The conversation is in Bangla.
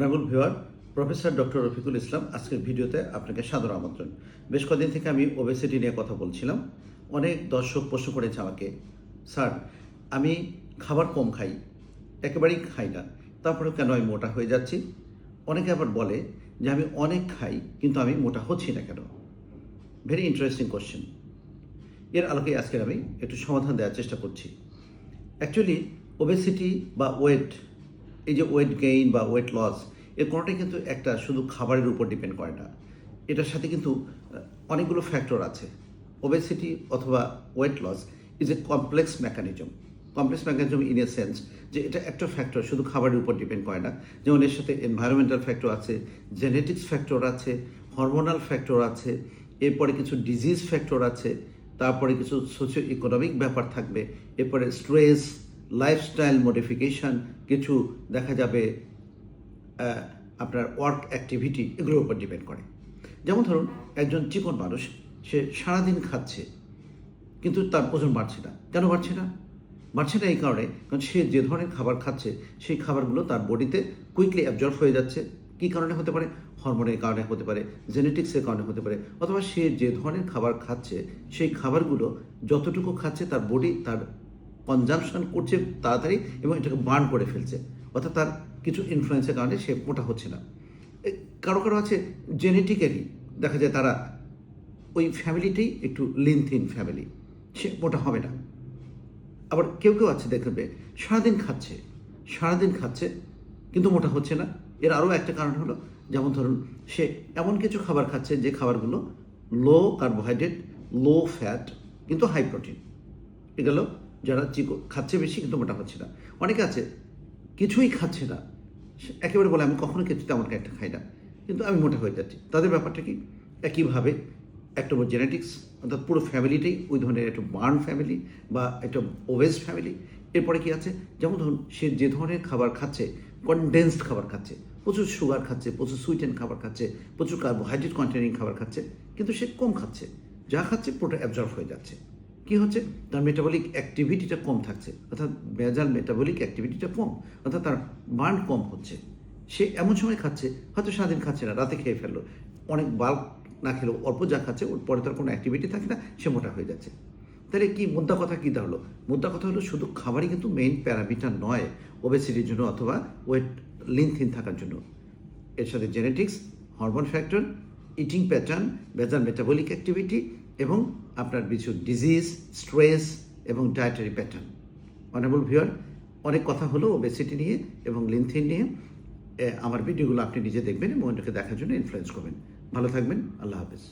Honourable viewer, professor doctor Rafiqul Islam, আজকের ভিডিওতে আপনাকে সাদর আমন্ত্রণ। বেশ কদিন থেকে আমি ওবেসিটি নিয়ে কথা বলছিলাম। অনেক দর্শক প্রশ্ন করেছে আমাকে, স্যার, আমি খাবার কম খাই, একেবারেই খাই না তারপরে কেন আমি মোটা হয়ে যাচ্ছি? অনেকে আবার বলে যে, আমি অনেক খাই, কিন্তু আমি মোটা হচ্ছি না কেন? ভেরি ইন্টারেস্টিং কোশ্চেন এর আলোকে আজকের আমি একটু সমাধান দেওয়ার চেষ্টা করছি। অ্যাকচুয়ালি ওবেসিটি বা ওয়েট এই যে ওয়েট গেইন বা ওয়েট লস এর কোনোটাই কিন্তু একটা শুধু খাবারের উপর ডিপেন্ড করে না। এটার সাথে কিন্তু অনেকগুলো ফ্যাক্টর আছে। ওবেসিটি অথবা weight loss is a complex mechanism complex mechanism in a sense যে এটা একটা ফ্যাক্টর শুধু খাবারের উপর ডিপেন্ড করে না। যেমন এর সাথে এনভায়রনমেন্টাল ফ্যাক্টর আছে জেনেটিক্স ফ্যাক্টর আছে হরমোনাল ফ্যাক্টর আছে, এরপরে কিছু ডিজিজ ফ্যাক্টর আছে, তারপরে কিছু সোশিও ইকোনমিক ব্যাপার থাকবে, এরপরে স্ট্রেস লাইফস্টাইল মডিফিকেশন কিছু দেখা যাবে আপনার ওয়ার্ক অ্যাক্টিভিটি এগুলোর উপর ডিপেন্ড করে। যেমন ধরুন, একজন চিকন মানুষ, সে সারাদিন খাচ্ছে, কিন্তু তার ওজন বাড়ছে না। কেন বাড়ছে না? বাড়ছে না এই কারণে কারণ সে যে ধরনের খাবার খাচ্ছে, সেই খাবারগুলো তার বডিতে কুইকলি অ্যাবজর্ব হয়ে যাচ্ছে। কী কারণে হতে পারে? হরমোনের কারণে হতে পারে জেনেটিক্সের কারণে হতে পারে, অথবা সে যে ধরনের খাবার খাচ্ছে, সেই খাবারগুলো যতটুকু খাচ্ছে, তার বডি তার কনজামশন করছে তাড়াতাড়ি এবং এটাকে বার্ন করে ফেলছে। অর্থাৎ তার কিছু ইনফ্লুয়েন্সের কারণে সে মোটা হচ্ছে না। কারও কারও আছে জেনেটিক্যালি দেখা যায় তারা ওই ফ্যামিলিটাই একটু লিনথিন ফ্যামিলি সে মোটা হবে না। আবার কেউ কেউ আছে দেখবে, সারাদিন খাচ্ছে সারাদিন খাচ্ছে, কিন্তু মোটা হচ্ছে না। এর আরও একটা কারণ হলো, যেমন ধরুন, সে এমন কিছু খাবার খাচ্ছে যে খাবারগুলো লো কার্বোহাইড্রেট লো ফ্যাট কিন্তু হাই প্রোটিন এগুলো যারা চিকো, খাচ্ছে বেশি কিন্তু মোটা হচ্ছে না। অনেকে আছে, কিছুই খাচ্ছে না। একেবারে বলে, আমি কখনো কিছু তেমন একটা খাই না। কিন্তু আমি মোটা হয়ে যাচ্ছি। তাদের ব্যাপারটা কি? একইভাবে একটা জেনেটিক্স অর্থাৎ পুরো ফ্যামিলিটাই ওই ধরনের একটা বার্ন ফ্যামিলি বা একটা ওভেজ ফ্যামিলি এরপরে কি আছে? যেমন ধরুন, সে যে ধরনের খাবার খাচ্ছে কনডেন্সড খাবার খাচ্ছে, প্রচুর সুগার খাচ্ছে, প্রচুর সুইটেন খাবার খাচ্ছে, প্রচুর কার্বোহাইড্রেট কন্টেনিং খাবার খাচ্ছে, কিন্তু সে কম খাচ্ছে। যা খাচ্ছে, পুরোটা অ্যাবজর্ব হয়ে যাচ্ছে। কি হচ্ছে? তার মেটাবলিক অ্যাক্টিভিটিটা কম থাকছে, অর্থাৎ ভেজাল মেটাবলিক অ্যাক্টিভিটিটা কম, অর্থাৎ তার বার্ন কম হচ্ছে। সে এমন সময় খাচ্ছে, হয়তো সারাদিন খাচ্ছে না, রাতে খেয়ে ফেলল। অনেক বাল্ক না খেলেও অল্প যা খাচ্ছে, ওর পরে তার কোনো অ্যাক্টিভিটি থাকে না, সে মোটা হয়ে যাচ্ছে। তাহলে কি মুদ্রা কথা কী দাঁড়াল মুদ্রা কথা হলো শুধু খাবারই কিন্তু মেইন প্যারামিটার নয় ওবেসিটির জন্য অথবা ওয়েট লিনথিন থাকার জন্য। এর সাথে genetics hormone factor eating pattern basal metabolic activity এবং আপনার কিছু ডিজিজ স্ট্রেস এবং ডায়েটারি প্যাটার্ন অনেবল ভিওর অনেক কথা হলো ওবেসিটি নিয়ে এবং লিনথিন নিয়ে। আমার ভিডিওগুলো আপনি নিজে দেখবেন এবং অন্যকে দেখার জন্য ইনফ্লুয়েস করবেন। ভালো থাকবেন, আল্লাহ হাফেজ।